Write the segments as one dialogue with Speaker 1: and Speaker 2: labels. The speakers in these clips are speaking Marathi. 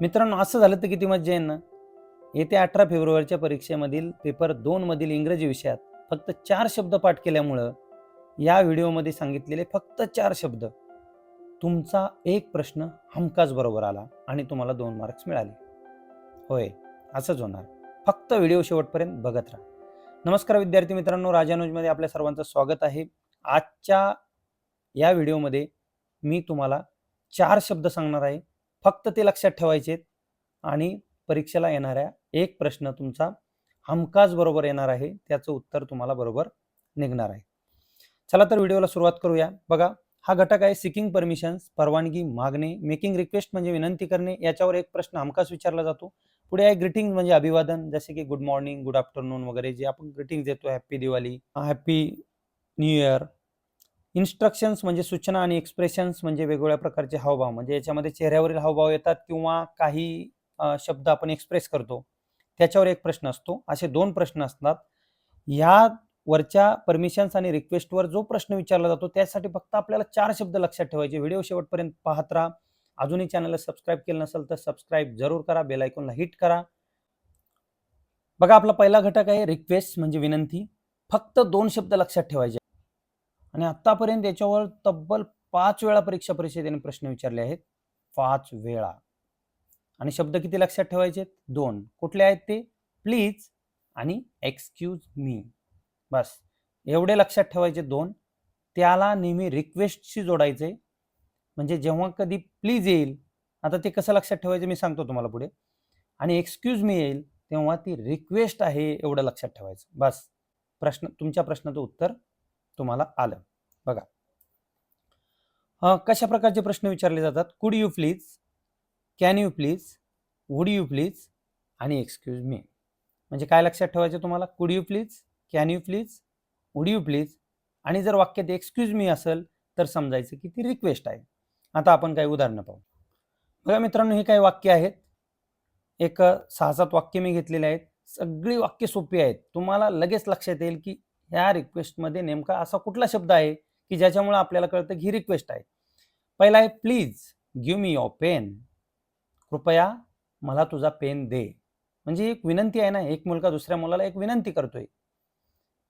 Speaker 1: मित्रांनो असं झालं तर किती मज्जा येईल ना? येत्या अठरा फेब्रुवारीच्या परीक्षेमधील पेपर दोन मधील इंग्रजी विषयात फक्त चार शब्द पाठ केल्यामुळं या व्हिडिओमध्ये सांगितलेले फक्त चार शब्द. तुमचा एक प्रश्न हमखास बरोबर आला आणि तुम्हाला दोन मार्क्स मिळाले. होय असंच होणार. फक्त व्हिडिओ शेवटपर्यंत बघत राहा. नमस्कार विद्यार्थी मित्रांनो राजानुजमध्ये आपल्या सर्वांचं स्वागत आहे. आजच्या या व्हिडिओमध्ये मी तुम्हाला चार शब्द सांगणार आहे. फक्त ते लक्षात ठेवायचे आणि परीक्षेला येणाऱ्या एक प्रश्न तुमचा हमखास बरोबर येणार आहे त्याचं उत्तर तुम्हाला बरोबर निघणार आहे. चला तर व्हिडिओला सुरुवात करूया. बघा हा घटक आहे सिकिंग परमिशन्स परवानगी मागणे मेकिंग रिक्वेस्ट म्हणजे विनंती करणे याच्यावर एक प्रश्न हमखास विचारला जातो. पुढे आहे ग्रीटिंग म्हणजे अभिवादन जसे की गुड मॉर्निंग गुड आफ्टरनून वगैरे जे आपण ग्रीटिंग देतो happy Diwali happy new year instructions म्हणजे सूचना आणि एक्सप्रेशन्स म्हणजे वेगवेगळ्या प्रकारचे हावभाव. म्हणजे याच्यामध्ये चेहऱ्यावरील हावभाव येतात किंवा काही शब्द आपण एक्सप्रेस करतो. त्याच्यावर एक प्रश्न असतो. असे दोन प्रश्न असतात. या वरच्या परमिशन्स आणि रिक्वेस्टवर जो प्रश्न विचारला जातो त्यासाठी फक्त आपल्याला चार शब्द लक्षात ठेवायचे. व्हिडिओ शेवटपर्यंत पाहत राहा. अजूनही चॅनलला सबस्क्राईब केलं नसेल तर सबस्क्राईब जरूर करा. बेल आयकॉनला हिट करा. बघा आपला पहिला घटक आहे रिक्वेस्ट म्हणजे विनंती. फक्त दोन शब्द लक्षात ठेवायचे. आणि आत्तापर्यंत याच्यावर तब्बल पाच वेळा परीक्षा परिषदेने प्रश्न विचारले आहेत. पाच वेळा. आणि शब्द किती लक्षात ठेवायचे दोन. कुठले आहेत ते? प्लीज आणि एक्सक्यूज मी. बस. एवढे लक्षात ठेवायचे दोन. त्याला नेहमी रिक्वेस्टशी जोडायचे. म्हणजे जेव्हा कधी प्लीज येईल आता ते कसं लक्षात ठेवायचं मी सांगतो तुम्हाला पुढे. आणि एक्सक्यूज मी येईल तेव्हा ती रिक्वेस्ट आहे एवढं लक्षात ठेवायचं. बस. प्रश्न तुमच्या प्रश्नाचं उत्तर तुम्हाला आलं. बघा. कशा प्रकारचे प्रश्न विचारले जातात? Could you please can you please would you please आणि एक्सक्यूज मी म्हणजे काय लक्षात ठेवायचं तुम्हाला? Could you please can you please would you please आणि जर वाक्यात एक्सक्यूज मी असेल तर समजायचं की ती रिक्वेस्ट आहे. आता आपण काही उदाहरणं पाहू. बघा मित्रांनो ही काही वाक्य आहेत. एक सहा सात वाक्य मी घेतलेले आहेत. सगळी वाक्य सोपी आहेत. तुम्हाला लगेच लक्षात येईल की ह्या रिक्वेस्टमध्ये नेमका असा कुठला शब्द आहे की ज्याच्यामुळे आपल्याला कळतं की ही रिक्वेस्ट आहे? पहिला आहे please give me your pen कृपया मला तुझा पेन दे. म्हणजे एक विनंती आहे ना एक मुलगा दुसऱ्या मुलाला एक विनंती करतोय.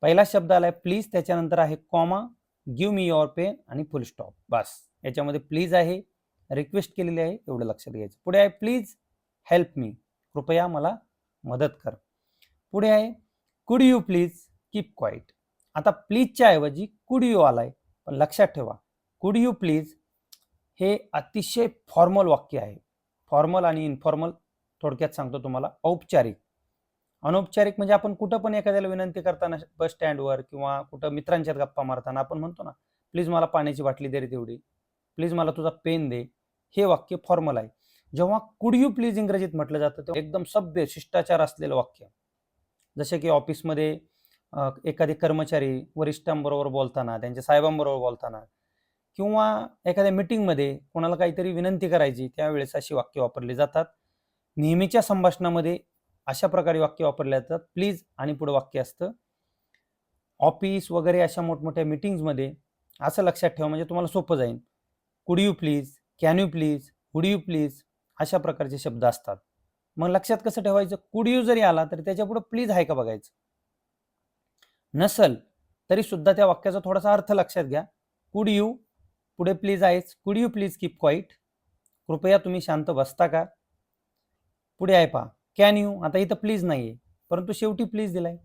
Speaker 1: पहिला शब्द आलाय प्लीज त्याच्यानंतर आहे comma give me your pen आणि फुल स्टॉप बस. याच्यामध्ये प्लीज आहे रिक्वेस्ट केलेली आहे एवढं लक्षात घ्यायचं. पुढे आहे प्लीज हेल्प मी कृपया मला मदत कर. पुढे आहे कुड यू प्लीज कीप क्वाईट आता प्लीजच्या ऐवजी कुड यू आलाय? पण लक्षात ठेवा. कुड यू प्लीज हे अतिशय फॉर्मल वाक्य आहे. फॉर्मल आणि इनफॉर्मल थोडक्यात सांगतो तुम्हाला. औपचारिक. अनौपचारिक म्हणजे आपण कुठं पण एखाद्याला विनंती करताना बस स्टँडवर किंवा कुठं मित्रांच्यात गप्पा मारताना आपण म्हणतो ना प्लीज मला पाण्याची बाटली दे रे तेवढी. प्लीज मला तुझा पेन दे. हे वाक्य फॉर्मल आहे. जेव्हा कुड यू प्लीज इंग्रजीत म्हटलं जातं तेव्हा एकदम सभ्य शिष्टाचार असलेलं वाक्य. जसे की ऑफिसमध्ये एखादे कर्मचारी वरिष्ठांबरोबर बोलताना त्यांच्या साहेबांबरोबर बोलताना किंवा एखाद्या मिटिंगमध्ये कोणाला काहीतरी विनंती करायची त्यावेळेस अशी वाक्य वापरली जातात. नेहमीच्या संभाषणामध्ये अशा प्रकारे वाक्य वापरले जातात. प्लीज आणि पुढे वाक्य असतं. ऑफिस वगैरे अशा मोठमोठ्या मिटिंग्समध्ये असं लक्षात ठेवा म्हणजे तुम्हाला सोपं जाईल. Could you please can you please would you please अशा प्रकारचे शब्द असतात. मग लक्षात कसं ठेवायचं? कुड यू जरी आला तरी त्याच्यापुढे प्लीज आहे का बघायचं? नसल तरी सुद्धा त्या वाक्याचा थोडासा अर्थ लक्षात घ्या. कुड यू पुढे प्लीज आहेच. कुड यू प्लीज कीप क्वाईट कृपया तुम्ही शांत बसता का? पुढे आहे पहा. कॅन यू आता इथं प्लीज नाही आहे परंतु शेवटी प्लीज दिलाय.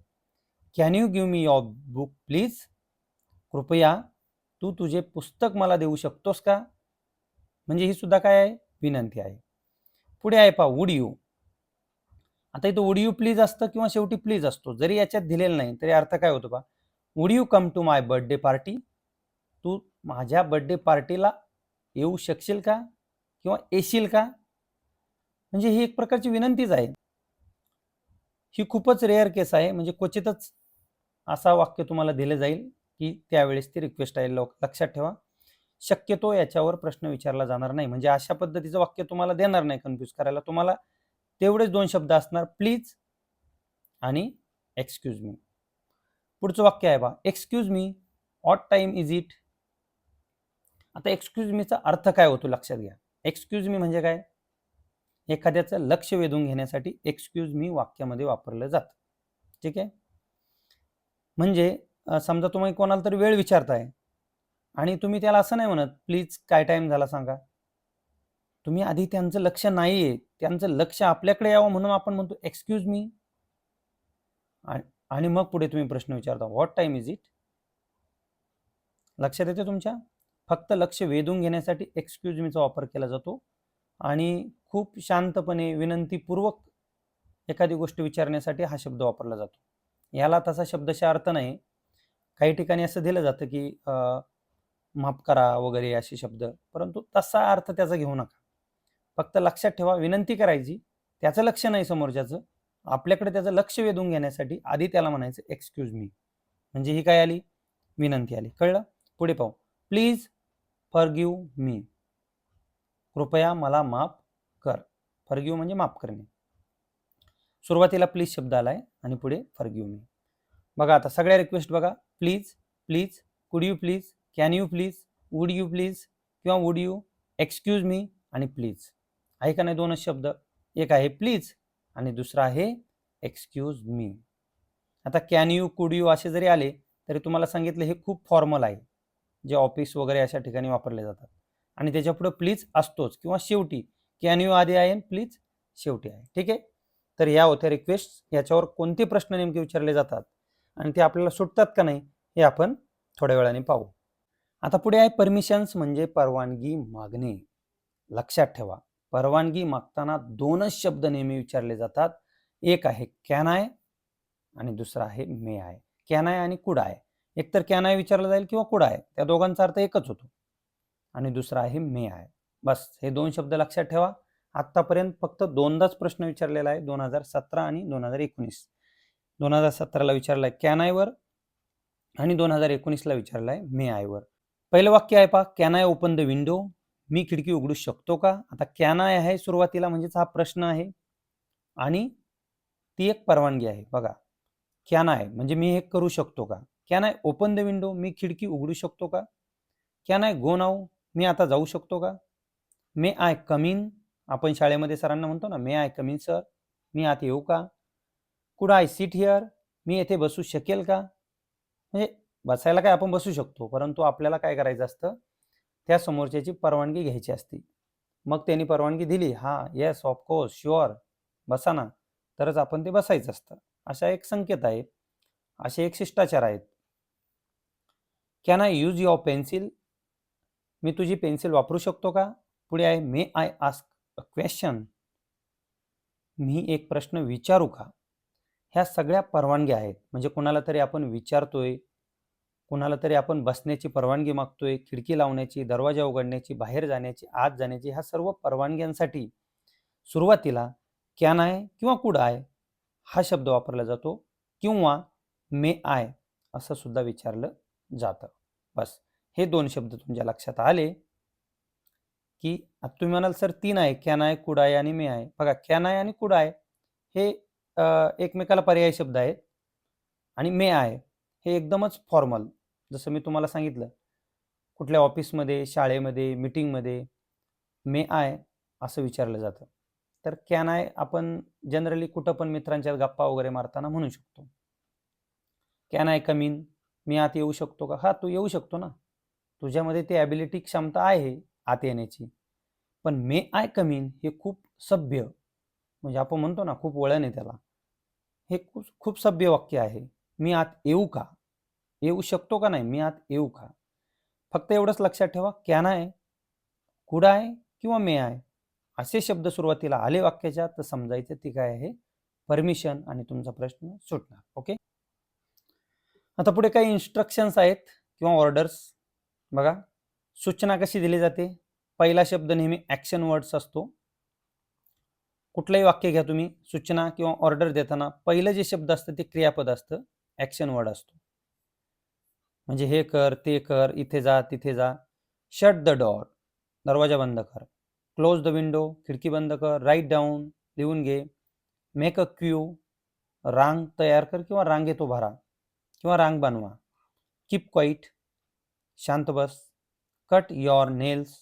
Speaker 1: Can you give me your book please कृपया तू तुझे पुस्तक मला देऊ शकतोस का? म्हणजे ही सुद्धा काय आहे? विनंती आहे. पुढे आहे पहा वुड यू आता इथं वुड यू प्लीज असतं किंवा शेवटी प्लीज असतो. जरी याच्यात दिलेलं नाही तरी अर्थ काय होतो बा would you come to my birthday party तू माझ्या बर्थडे पार्टीला येऊ शकशील का? किंवा येशील का? म्हणजे ही एक प्रकारची विनंतीच आहे. ही खूपच रेअर केस आहे. म्हणजे क्वचितच असा वाक्य तुम्हाला दिलं जाईल की त्यावेळेस ती रिक्वेस्ट आहे. लोक लक्षात ठेवा. शक्यतो याच्यावर प्रश्न विचारला जाणार नाही. म्हणजे अशा पद्धतीचं वाक्य तुम्हाला देणार नाही कन्फ्यूज करायला. तुम्हाला तेवढेच दोन शब्द असणार प्लीज आणि एक्सक्यूज मी पुढचं वाक्य आहे बा excuse me what time is it आता एक्सक्यूज मीचा अर्थ काय होतो लक्षात घ्या. एक्सक्यूज मी म्हणजे काय? एखाद्याचं लक्ष वेधून घेण्यासाठी एक्सक्यूज मी वाक्यामध्ये वापरलं जातं. ठीक आहे? म्हणजे समजा तुम्ही कोणाला तरी वेळ विचारताय आणि तुम्ही त्याला असं नाही म्हणत प्लीज काय टाइम झाला सांगा? तुम्ही आधी त्यांचं लक्ष नाही आहे त्यांचं लक्ष आपल्याकडे यावं म्हणून आपण म्हणतो एक्सक्यूज मी आणि मग पुढे तुम्ही प्रश्न विचारता व्हॉट टाइम इज इट लक्षात येते तुमच्या? फक्त लक्ष वेधून घेण्यासाठी एक्सक्यूज मीचा वापर केला जातो. आणि खूप शांतपणे विनंतीपूर्वक एखादी गोष्ट विचारण्यासाठी हा शब्द वापरला जातो. याला तसा शब्दशा अर्थ नाही. काही ठिकाणी असं दिलं जातं की माफ करा वगैरे असे शब्द. परंतु तसा अर्थ त्याचा घेऊ नका. फक्त लक्षात ठेवा विनंती करायची. त्याचं लक्ष नाही समोरच्याचं. आपल्याकडे त्याचं लक्ष वेधून घेण्यासाठी आधी त्याला म्हणायचं एक्सक्यूज मी म्हणजे ही काय आली? विनंती आली. कळलं? पुढे पाहू. प्लीज फॉरगिव मी कृपया मला माफ कर. फॉरगिव म्हणजे माफ करणे. सुरुवातीला प्लीज शब्द आलाय आणि पुढे फॉरगिव मी बघा आता सगळ्या रिक्वेस्ट बघा. Please please could you please can you please would you please किंवा वुड यू एक्सक्यूज मी आणि प्लीज आहे का नाही दोनच शब्द? एक आहे प्लीज आणि दुसरा आहे एक्सक्यूज मी आता कॅन यू कुड यू असे जरी आले तरी तुम्हाला सांगितलं हे खूप फॉर्मल आहे. जे ऑफिस वगैरे अशा ठिकाणी वापरले जातात. आणि त्याच्यापुढे प्लीज असतोच किंवा शेवटी. कॅन यू आधी आहे प्लीज शेवटी आहे. ठीक आहे? तर या होत्या रिक्वेस्ट याच्यावर कोणते प्रश्न नेमके विचारले जातात? आणि ते आपल्याला सुटतात का नाही हे आपण थोड्या वेळाने पाहू. आता पुढे आहे परमिशन्स म्हणजे परवानगी मागणे. लक्षात ठेवा. परवानगी मागताना दोनच शब्द नेहमी विचारले जातात. एक आहे कॅन आय? आणि दुसरा आहे मे आय? कॅन आय आणि कुड आय? एकतर कॅन आय विचारलं जाईल किंवा कुड आय? त्या दोघांचा अर्थ एकच होतो. आणि दुसरा आहे मे आय? बस हे दोन शब्द लक्षात ठेवा. आत्तापर्यंत फक्त दोनदाच प्रश्न विचारलेला आहे दोन हजार सतरा आणि दोन हजार एकोणीस. दोन हजार सतराला विचारला आहे कॅन आयवर आणि दोन हजार एकोणीसला विचारला आहे मे आयवर पहिलं वाक्य आहे पहा can I open the window? मी खिडकी उघडू शकतो का? आता कॅन आय आहे सुरुवातीला म्हणजेच हा प्रश्न आहे. आणि ती एक परवानगी आहे. बघा कॅन आय म्हणजे मी हे करू शकतो का? Can I open the window मी खिडकी उघडू शकतो का? कॅन आय गो नाऊ मी आता जाऊ शकतो का? मे आय कमिन आपण शाळेमध्ये सरांना म्हणतो ना may I come in sir मी आत येऊ का? कुड आय सीट हिअर मी येथे बसू शकेल का? म्हणजे बसायला काय आपण बसू शकतो परंतु आपल्याला काय करायचं असतं? त्या समोरच्याची परवानगी घ्यायची असती. मग त्यांनी परवानगी दिली. हा येस ऑफकोर्स शुअर बसा ना. तरच आपण ते बसायचं असतं. अशा एक संकेत आहे. असे एक शिष्टाचार आहेत. Can I use your pencil मी तुझी पेन्सिल वापरू शकतो का? पुढे आहे may I ask a question मी एक प्रश्न विचारू का? ह्या सगळ्या परवानग्या आहेत. म्हणजे कोणाला तरी आपण विचारतोय कुणाला तरी आपण बसण्याची परवानगी मागतोय खिडकी लावण्याची दरवाजा उघडण्याची बाहेर जाण्याची आत जाण्याची ह्या सर्व परवानग्यांसाठी सुरुवातीला कॅन आय किंवा कुड आय हा शब्द वापरला जातो किंवा मे आय असं सुद्धा विचारलं जातं. बस हे दोन शब्द तुमच्या लक्षात आले की आता तुम्ही म्हणाल सर तीन आहे कॅन आय कुड आय आणि मे आय. बघा कॅन आय आणि कुड आय हे एकमेकाला पर्यायी शब्द आहेत आणि मे आय हे एकदमच फॉर्मल जसं मी तुम्हाला सांगितलं कुठल्या ऑफिसमध्ये शाळेमध्ये मीटिंगमध्ये मे आय असं विचारलं जातं. तर कॅन आय आपण जनरली कुठं पण मित्रांच्या गप्पा वगैरे मारताना म्हणू शकतो. कॅन आय कमीन मी आत येऊ शकतो का? हा तू येऊ शकतो ना. तुझ्यामध्ये ती ॲबिलिटी क्षमता आहे आत येण्याची. पण मे आय कमीन हे खूप सभ्य म्हणजे आपण म्हणतो ना खूप वळण आहे त्याला. हे खूप खूप सभ्य वाक्य आहे. मी आत येऊ का? येऊ शकतो का नाही? मी आत येऊ का? फक्त एवढंच लक्षात ठेवा कॅन आहे कुड आहे किंवा मे आहे असे शब्द सुरुवातीला आले वाक्याच्या तर समजायचं ती काय आहे? परमिशन आणि तुमचा प्रश्न सुटणार ओके? आता पुढे काही इन्स्ट्रक्शन्स आहेत किंवा ऑर्डर्स बघा सूचना कशी दिली जाते? पहिला शब्द नेहमी ॲक्शन वर्ड्स असतो. कुठलंही वाक्य घ्या तुम्ही सूचना किंवा ऑर्डर देताना पहिलं जे शब्द असतं ते क्रियापद असतं. ॲक्शन वर्ड असतो. म्हणजे हे कर ते कर इथे जा तिथे जा. शट द डॉर दरवाजा बंद कर. क्लोज द विंडो खिडकी बंद कर. राईट डाऊन लिहून घे. मेक अ क्यू रांग तयार कर किंवा रांगेत उभारा किंवा रांग बनवा. कीप क्वाईट शांत बस. कट युअर नेल्स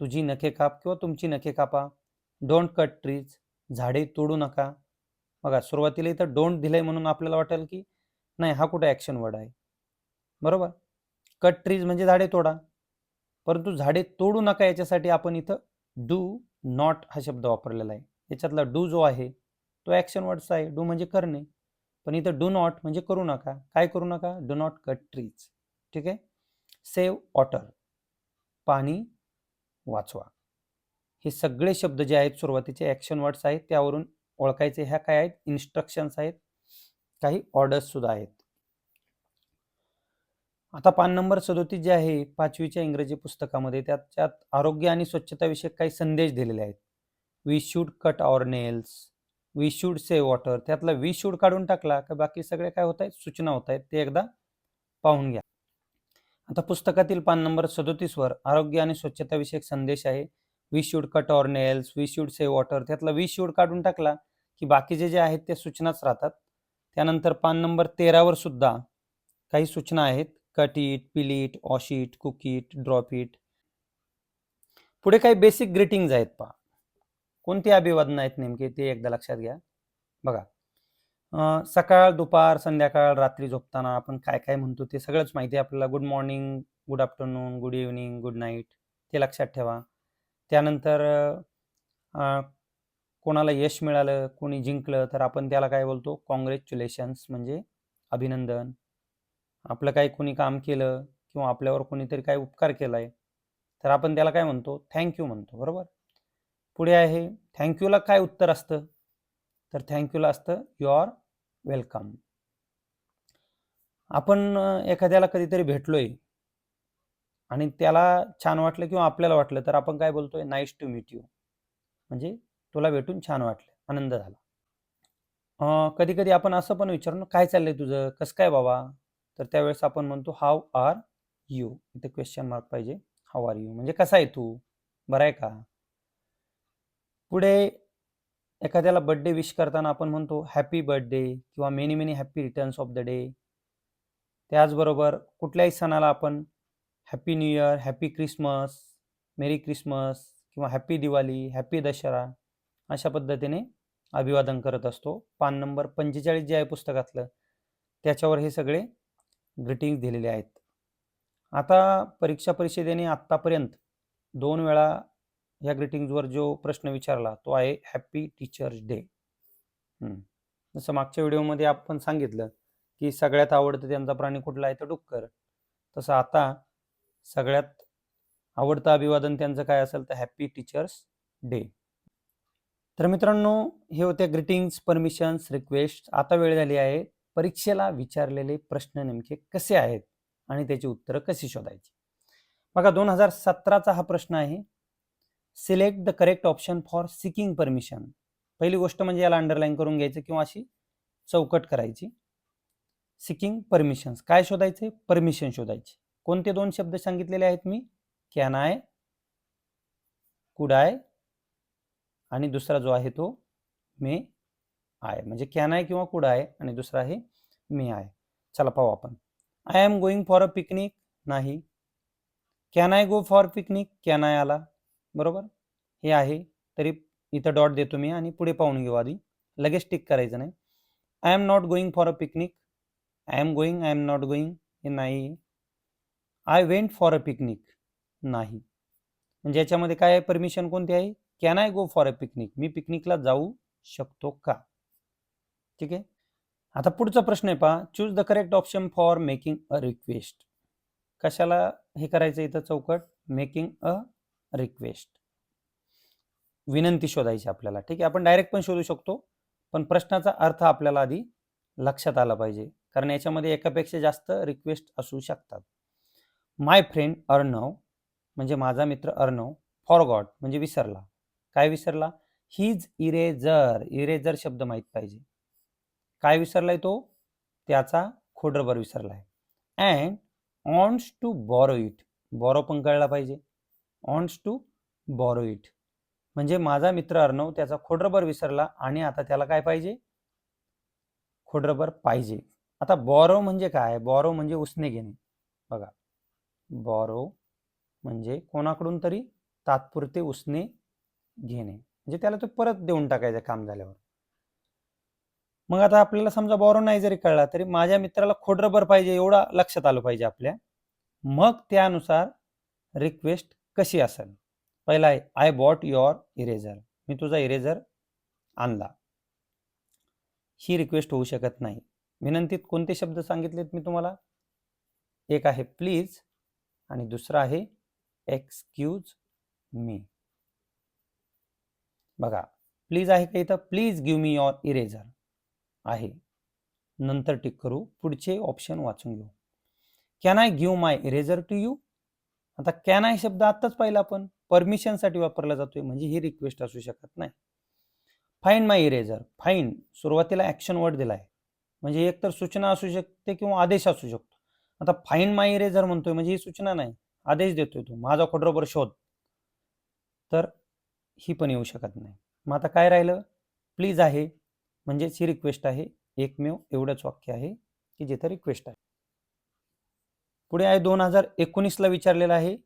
Speaker 1: तुझी नखे काप किंवा तुमची नखे कापा. डोंट कट ट्रीज झाडे तोडू नका. बघा सुरुवातीला इथं डोंट दिलंय म्हणून आपल्याला वाटेल की नाही हा कुठे ॲक्शन वर्ड आहे. बरोबर? कट ट्रीज म्हणजे झाडे तोडा. परंतु झाडे तोडू नका याच्यासाठी आपण इथं डू नॉट हा शब्द वापरलेला आहे. याच्यातला डू जो आहे तो ॲक्शन वर्डचा आहे. डू म्हणजे करणे. पण इथं डू नॉट म्हणजे करू नका. काय करू नका? डू नॉट कट ट्रीज ठीक आहे? सेव्ह वॉटर पाणी वाचवा. हे सगळे शब्द जे आहेत सुरुवातीचे ॲक्शन वर्ड्स आहेत त्यावरून ओळखायचे ह्या काय आहेत? इन्स्ट्रक्शन्स आहेत. काही ऑर्डर्ससुद्धा आहेत. आता पान नंबर सदोतीस जे आहे पाचवीच्या इंग्रजी पुस्तकामध्ये त्याच्यात आरोग्य आणि स्वच्छताविषयक काही संदेश दिलेले आहेत. We should cut our nails we should save water त्यातला वी शूड काढून टाकला का बाकी सगळे काय होत आहेत सूचना होत आहेत ते एकदा पाहून घ्या. आता पुस्तकातील पान नंबर सदोतीसवर आरोग्य आणि स्वच्छताविषयक संदेश आहे. We should cut our nails we should save water त्यातला वी शूड काढून टाकला की बाकीचे जे आहेत ते सूचनाच राहतात. त्यानंतर पान नंबर तेरावर सुद्धा काही सूचना आहेत. Cut it peel it cook it eat पुढे काही बेसिक ग्रीटिंग्ज आहेत पहा. कोणती अभिवादन आहेत नेमके ते एकदा लक्षात घ्या. बघा. सकाळ दुपार संध्याकाळ रात्री झोपताना आपण काय काय म्हणतो ते सगळंच माहिती आहे आपल्याला. Good morning good afternoon good evening good night ते लक्षात ठेवा. त्यानंतर कोणाला यश मिळालं कोणी जिंकलं तर आपण त्याला काय बोलतो? कॉंग्रॅच्युलेशन्स म्हणजे अभिनंदन. आपलं काही कोणी काम केलं किंवा आपल्यावर कोणीतरी काय उपकार केलाय तर आपण त्याला काय म्हणतो? थँक्यू म्हणतो बरोबर? पुढे आहे थँक्यूला काय उत्तर असतं? तर थँक्यूला असतं यू आर वेलकम आपण एखाद्याला कधीतरी भेटलोय आणि त्याला छान वाटलं किंवा आपल्याला वाटलं तर आपण काय बोलतोय? नाईस टू मीट यू म्हणजे तुला भेटून छान वाटलं. आनंद झाला. कधी कधी आपण असं पण विचारतो काय चाललंय तुझं? कसं काय बाबा? तर त्यावेळेस आपण म्हणतो हाव आर यू इथे क्वेश्चन मार्क पाहिजे. हाव आर यू म्हणजे कसा आहे तू? बरा आहे का? पुढे एखाद्याला बर्थडे विश करताना आपण म्हणतो हॅपी बर्थडे किंवा many many happy returns of the day त्याचबरोबर कुठल्याही सणाला आपण happy new year happy Christmas merry Christmas किंवा हॅपी दिवाळी हॅपी दशरा अशा पद्धतीने अभिवादन करत असतो. पान नंबर पंचेचाळीस जे आहे पुस्तकातलं त्याच्यावर हे सगळे ग्रीटिंग्स दिलेले आहेत. आता परीक्षा परिषदेने आत्तापर्यंत दोन वेळा या ग्रीटिंग्जवर जो प्रश्न विचारला तो आहे हॅपी टीचर्स डे जसं मागच्या व्हिडिओमध्ये आपण सांगितलं की सगळ्यात आवडतं त्यांचा प्राणी कुठला आहे तर डुक्कर. तसं आता सगळ्यात आवडतं अभिवादन त्यांचं काय असेल तर हॅपी टीचर्स डे तर मित्रांनो हे होते ग्रीटिंग्स परमिशन्स रिक्वेस्ट आता वेळ झाली आहे परीक्षेला विचारलेले प्रश्न नेमके कसे आहेत आणि त्याची उत्तरं कशी शोधायची? बघा दोन हजार सतराचा हा प्रश्न आहे. Select the correct option for seeking permission पहिली गोष्ट म्हणजे याला अंडरलाईन करून घ्यायचं किंवा अशी चौकट करायची. सिकिंग परमिशन्स काय शोधायचे? परमिशन शोधायची. कोणते दोन शब्द सांगितलेले आहेत मी? कॅन आय कुड आय आणि दुसरा जो आहे तो मे आय. म्हणजे कॅन आय किंवा कुड आय आणि दुसरा आहे मे आय. चला पाहू आपण. I am going for a picnic नाही. Can I go for picnic can I आला? बरोबर? हे आहे. तरी इथं डॉट देतो मी आणि पुढे पाहून घेऊ आधी. लगेच टिक करायचं नाही. I am not going for a picnic I am going I am not going हे नाही. I went for a picnic नाही. म्हणजे याच्यामध्ये काय आहे? परमिशन कोणती आहे? Can I go for a picnic मी पिकनिकला जाऊ शकतो का? ठीक आहे? आता पुढचा प्रश्न आहे पहा. Choose the correct option for making a request कशाला हे करायचं इथं चौकट? मेकिंग अ रिक्वेस्ट विनंती शोधायची आपल्याला. ठीक आहे? आपण डायरेक्ट पण शोधू शकतो. पण प्रश्नाचा अर्थ आपल्याला आधी लक्षात आला पाहिजे. कारण याच्यामध्ये एकापेक्षा जास्त रिक्वेस्ट असू शकतात. माय फ्रेंड अर्णव म्हणजे माझा मित्र अर्णव फॉर गॉड म्हणजे विसरला. काय विसरला? हिज इरेजर इरेजर शब्द माहीत पाहिजे. काय विसरलाय तो? त्याचा खोडरबर विसरलाय. And wants to borrow it borrow पण कळला पाहिजे. ऑन्स टू बॉरो इट म्हणजे माझा मित्र अर्णव त्याचा खोडरबर विसरला आणि आता त्याला काय पाहिजे? खोडरबर पाहिजे. आता बॉरो म्हणजे काय? बॉरो म्हणजे उसने घेणे. बघा. बॉरो म्हणजे कोणाकडून तरी? तात्पुरते उसने घेणे. म्हणजे त्याला तो परत देऊन टाकायचं काम झाल्यावर. मग आता आपल्याला समजा बॉरो नाही जरी कळला तरी माझ्या मित्राला खोडरबर पाहिजे एवढा लक्षात आलं पाहिजे आपल्या. मग त्यानुसार रिक्वेस्ट कशी असेल? पहिला आहे आय बॉट युअर इरेझर मी तुझा इरेझर आणला. ही रिक्वेस्ट होऊ शकत नाही. विनंतीत कोणते शब्द सांगितलेत मी तुम्हाला? एक आहे प्लीज आणि दुसरा आहे एक्सक्यूज मी बघा प्लीज आहे का इथं? Please give me your eraser आहे. नंतर टिक करू. पुढचे ऑप्शन वाचून घेऊ. Can I give my eraser to you आता कॅन आय शब्द आत्ताच पाहिला आपण. परमिशनसाठी वापरला जातोय. म्हणजे ही रिक्वेस्ट असू शकत नाही. फाईन माय इरेझर फाईन सुरुवातीला ॲक्शन वर्ड दिलाय. म्हणजे एक तर सूचना असू शकते किंवा आदेश असू शकतो. आता फाईन माय इरेझर म्हणतोय. म्हणजे ही सूचना नाही. आदेश देतोय तो. माझा खोडरोबर शोध. तर ही पण येऊ शकत नाही. मग आता काय राहिलं? प्लीज आहे. म्हणजेच ही रिक्वेस्ट आहे. एकमेव एवढंच वाक्य आहे की जिथं रिक्वेस्ट आहे. पुढे आहे दोन हजार एकोणीसला विचारलेला आहे.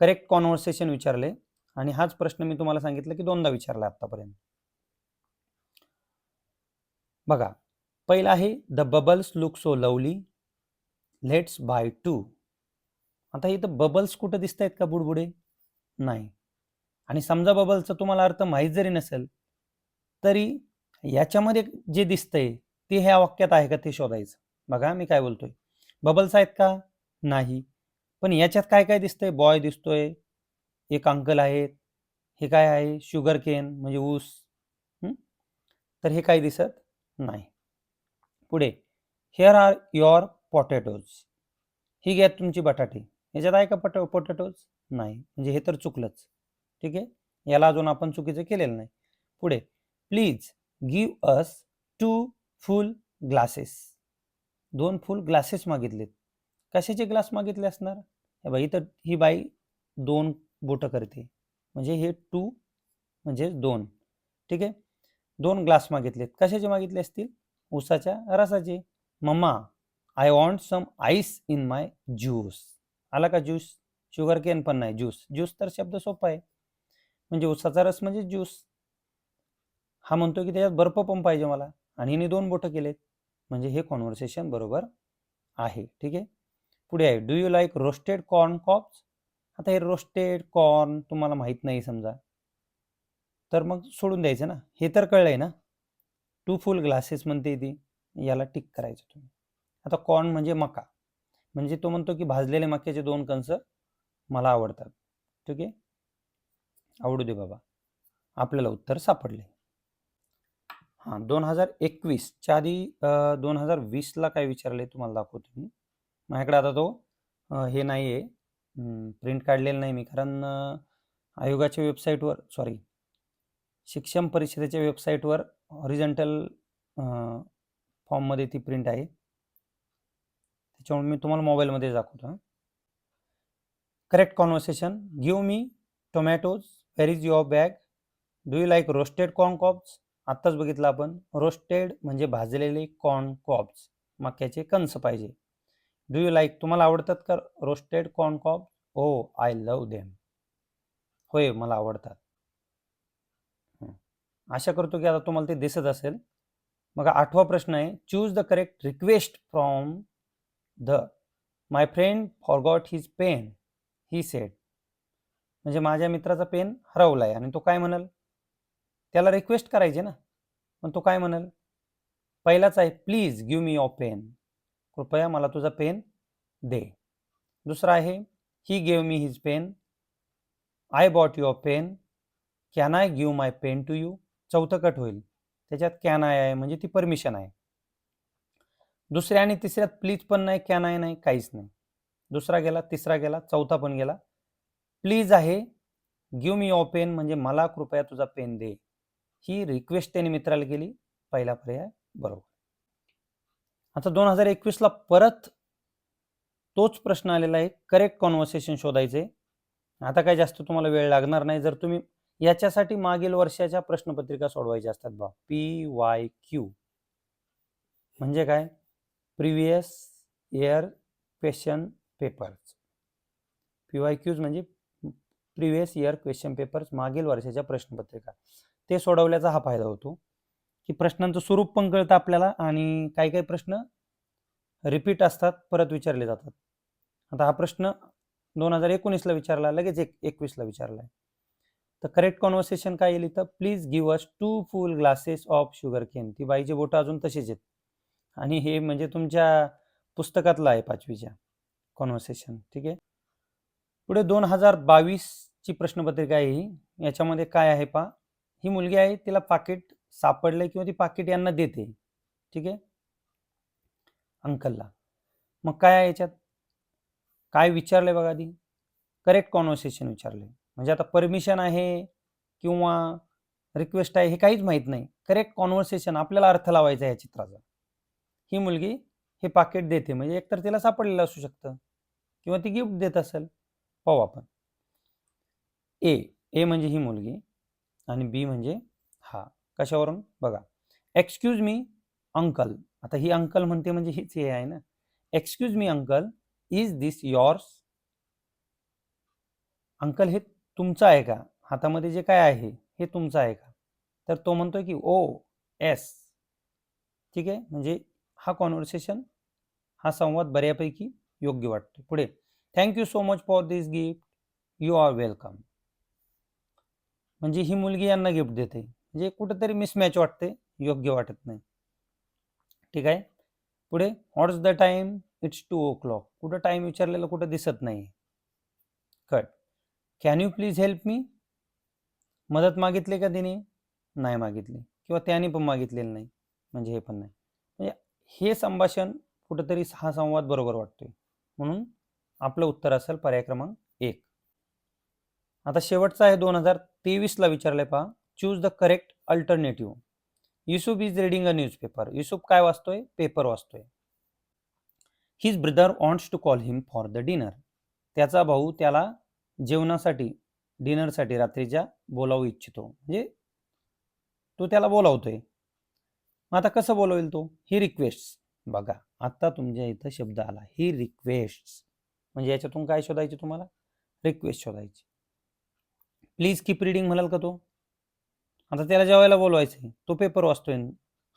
Speaker 1: करेक्ट कॉन्व्हर्सेशन विचारले. आणि हाच प्रश्न मी तुम्हाला सांगितलं की दोनदा विचारला आतापर्यंत. बघा पहिला आहे the bubbles look so lovely let's buy two आता इथं बबल्स कुठं दिसत आहेत का बुडबुडे? नाही. आणि समजा बबलचं तुम्हाला अर्थ माहीत जरी नसेल तरी याच्यामध्ये जे दिसतंय ते ह्या वाक्यात आहे का ते शोधायचं. बघा मी काय बोलतोय. बबल्स आहेत का? नाही. पण याच्यात काय काय दिसतंय? बॉय दिसतोय एक अंकल आहेत हे काय आहे? शुगर केन म्हणजे ऊस. तर हे काही दिसत नाही. पुढे हेअर आर युअर पोटॅटोज ही घ्या तुमची बटाटे. याच्यात आहे का पट पोटॅटोज नाही. म्हणजे हे तर चुकलंच. ठीक आहे? याला अजून आपण चुकीचं केलेलं नाही. पुढे please give us two full glasses दोन फुल ग्लासेस मागितलेत. कशाचे ग्लास मागितले असणार? हे बाई तर ही बाई दोन बोटं करते. म्हणजे हे टू म्हणजे दोन. ठीक आहे? दोन ग्लास मागितलेत. कशाचे मागितले असतील? ऊसाच्या रसाचे. Mamma I want some ice in my juice आला का ज्यूस शुगर केन पण नाही. ज्यूस ज्यूस तर शब्द सोपा आहे. म्हणजे उसाचा रस म्हणजे ज्यूस. हा म्हणतो की त्याच्यात बर्फ पण पाहिजे मला. आणि हिने दोन बोटं केलेत. म्हणजे हे कॉन्व्हर्सेशन बरोबर आहे. ठीक आहे? पुढे आहे. Do you like roasted corn cobs आता हे रोस्टेड कॉर्न तुम्हाला माहीत नाही समजा. तर मग सोडून द्यायचं ना. हे तर कळलंय ना. टू फुल ग्लासेस म्हणते ती. याला टिक करायचं तुम्ही. आता कॉर्न म्हणजे मका. म्हणजे तो म्हणतो की भाजलेले मक्याचे दोन कंस मला आवडतात. ठीक आहे? आवडू दे बाबा. आपल्याला उत्तर सापडले. हां दोन हजार एकवीसच्या आधी दोन हजार वीसला काय विचारले तुम्हाला दाखवतो मी. माझ्याकडे आता तो हे नाही आहे प्रिंट काढलेलं नाही मी कारण आयोगाच्या वेबसाईटवर सॉरी शिक्षण परिषदेच्या वेबसाईटवर हॉरिझॉन्टल फॉर्ममध्ये ती प्रिंट आहे. त्याच्यामुळे मी तुम्हाला मोबाईलमध्ये दाखवतो correct conversation give me tomatoes where is your bag do you like roasted corn cobs आत्ताच बघितलं आपण. रोस्टेड म्हणजे भाजलेले कॉर्न कॉप्स मक्याचे कंस पाहिजे. डू यू लाईक तुम्हाला आवडतात का रोस्टेड कॉर्न कॉप हो आय लव देम होय मला आवडतात. आशा करतो की आता तुम्हाला ते दिसत असेल. मग आठवा प्रश्न आहे. Choose the correct request from the my friend forgot his pen he said म्हणजे माझ्या मित्राचा पेन हरवलाय आणि तो काय म्हणाल? त्याला रिक्वेस्ट करायची ना. पण तो काय म्हणाल? पहिलाच आहे please give me your pen कृपया मला तुझा पेन दे. दुसरा आहे he gave me his pen I bought your pen can I give my pen to you चौथं कट होईल. त्याच्यात कॅन आय आहे म्हणजे ती परमिशन आहे. दुसऱ्या आणि तिसऱ्यात प्लीज पण नाही कॅन आय नाही काहीच नाही. दुसरा गेला तिसरा गेला चौथा पण गेला. प्लीज आहे. गिव मी युअर पेन म्हणजे मला कृपया तुझा पेन दे. ही रिक्वेस्ट त्याने मित्राला केली पहिला पर्याय बरोबर. आता दोन हजार एकवीसला परत तोच प्रश्न आलेला आहे. करेक्ट कॉन्व्हर्सेशन शोधायचे. आता काय जास्त तुम्हाला वेळ लागणार नाही. जर तुम्ही याच्यासाठी मागील वर्षाच्या प्रश्नपत्रिका सोडवायच्या असतात बा. पी वाय क्यू म्हणजे काय? Previous year question papers P Y Qs म्हणजे प्रिव्हियस इयर क्वेश्चन पेपर्स मागील वर्षाच्या प्रश्नपत्रिका. ते सोडवल्याचा हा फायदा होतो की प्रश्नांचं स्वरूप पण कळतं आपल्याला आणि काही काही प्रश्न रिपीट असतात परत विचारले जातात. आता हा प्रश्न दोन हजार एकोणीसला विचारला लगेच एक एकवीसला विचारला आहे. तर करेक्ट कॉन्व्हर्सेशन काय येईल इथं? Please give us two full glasses of sugar cane ती बाईची बोटं अजून तशीच आहेत. आणि हे म्हणजे तुमच्या पुस्तकातलं आहे पाचवीच्या कॉन्व्हर्सेशन ठीक आहे? पुढे दोन हजार बावीसची प्रश्नपत्रिका आहे ही. याच्यामध्ये काय आहे पा ही मुलगी आहे तिला पाकिट सापडलंय किंवा ती पाकिट यांना देते. ठीक आहे? अंकलला. मग काय आहे याच्यात? काय विचारलंय बघा आधी? करेक्ट कॉन्व्हर्सेशन विचारले म्हणजे आता परमिशन आहे किंवा रिक्वेस्ट आहे हे काहीच माहीत नाही. करेक्ट कॉन्व्हर्सेशन आपल्याला अर्थ लावायचा या चित्राचा. ही मुलगी हे पाकिट देते. म्हणजे एकतर तिला सापडलेलं असू शकतं. किंवा ती गिफ्ट देत असेल. पाहू आपण. ए ए म्हणजे ही मुलगी आणि बी म्हणजे हा. कशावरून? बघा. एक्सक्यूज मी अंकल आता ही अंकल म्हणते म्हणजे हीच हे आहे ना. Excuse me uncle is this yours uncle हे तुमचं आहे का? हातामध्ये जे काय आहे हे तुमचं आहे का? तर तो म्हणतोय की oh, ओ एस ठीक आहे? म्हणजे हा कॉन्व्हर्सेशन हा संवाद बऱ्यापैकी योग्य वाटतो पुढे. Thank you so much for this gift you are welcome म्हणजे ही मुलगी यांना गिफ्ट देते. म्हणजे कुठेतरी मिसमॅच वाटते. योग्य वाटत नाही. ठीक आहे? पुढे what's the time it's two o'clock कुठं टाइम विचारलेलं कुठं दिसत नाही. Cut can you please help me मदत मागितली का तिने? नाही मागितली. किंवा त्याने पण मागितलेलं नाही. म्हणजे हे पण नाही. म्हणजे हे संभाषण कुठंतरी हा संवाद बरोबर वाटतोय. म्हणून आपलं उत्तर असेल पर्याय क्रमांक एक. आता शेवटचा आहे दोन हजार तेवीसला विचारलंय पहा. Choose the correct alternative Yusuf is reading a newspaper Yusuf काय वाचतोय? पेपर वाचतोय. His brother wants to call him for the dinner त्याचा भाऊ त्याला जेवणासाठी डिनरसाठी रात्रीच्या बोलावू इच्छितो. म्हणजे तो त्याला बोलावतोय. मग आता कसं बोलवेल तो? ही रिक्वेस्ट बघा आता तुमच्या इथं शब्द आला. ही रिक्वेस्ट म्हणजे याच्यातून काय शोधायची तुम्हाला? रिक्वेस्ट शोधायची. प्लीज कीप रिडिंग म्हणाल का तो? आता त्याला जेवायला बोलवायचं आहे. तो पेपर वाचतोय.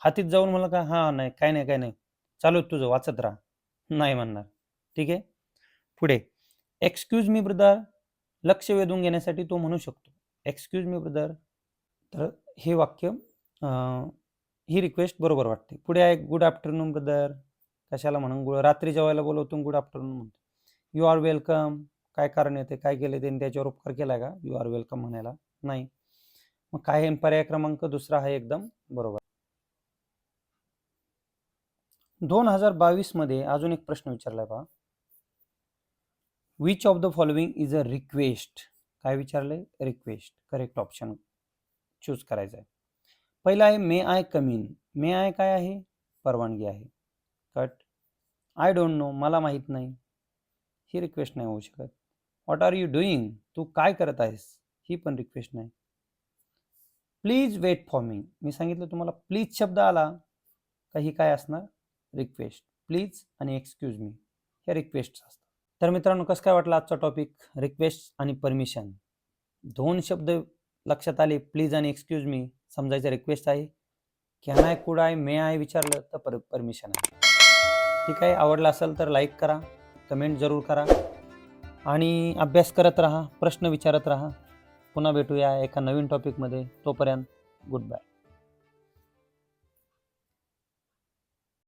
Speaker 1: हातीत जाऊन म्हणाल का हां नाही काय नाही काय नाही. चालू तुझं वाचत राहा. नाही म्हणणार. ठीक आहे? पुढे. एक्सक्यूज मी ब्रदर लक्ष वेधून घेण्यासाठी तो म्हणू शकतो. एक्सक्यूज मी ब्रदर तर हे वाक्य ही रिक्वेस्ट बरोबर वाटते. पुढे आहे गुड आफ्टरनून ब्रदर कशाला म्हणून? गुड रात्री जेवायला बोलवतो गुड आफ्टरनून म्हणतो. यू आर वेलकम काय कारण येते काय केले त्यांनी? त्याच्यावर उपकार केलाय का? यू आर वेलकम म्हणायला नाही. मग काय पर्याय क्रमांक दुसरा आहे एकदम? बरोबर. दोन हजार बावीसमध्ये अजून एक प्रश्न विचारलाय पहा. Which of the following is a request काय विचारलंय? रिक्वेस्ट करेक्ट ऑप्शन चूज करायचं आहे पहिला आहे may I come in may I काय आहे? परवानगी आहे. कट आय डोंट नो मला माहीत नाही. ही रिक्वेस्ट नाही होऊ शकत. व्हॉट आर यू डुईंग तू काय करत आहेस? ही पण रिक्वेस्ट नाही. प्लीज वेट फॉर मी मी सांगितलं तुम्हाला प्लीज शब्द आला का ही काय असणार? रिक्वेस्ट प्लीज आणि एक्सक्यूज मी हे रिक्वेस्ट असतात. तर मित्रांनो कसं काय वाटलं आजचा टॉपिक रिक्वेस्ट आणि परमिशन दोन शब्द लक्षात आले प्लीज आणि एक्सक्यूज मी समजायचं रिक्वेस्ट आहे. Can I could I may I विचारलं तर पर परमिशन आहे. ठीक आहे? आवडलं असेल तर लाईक करा. कमेंट जरूर करा. आणि अभ्यास करत राहा प्रश्न विचारत राहा. पुन्हा भेटूया एका नवीन टॉपिकमध्ये तोपर्यंत गुड बाय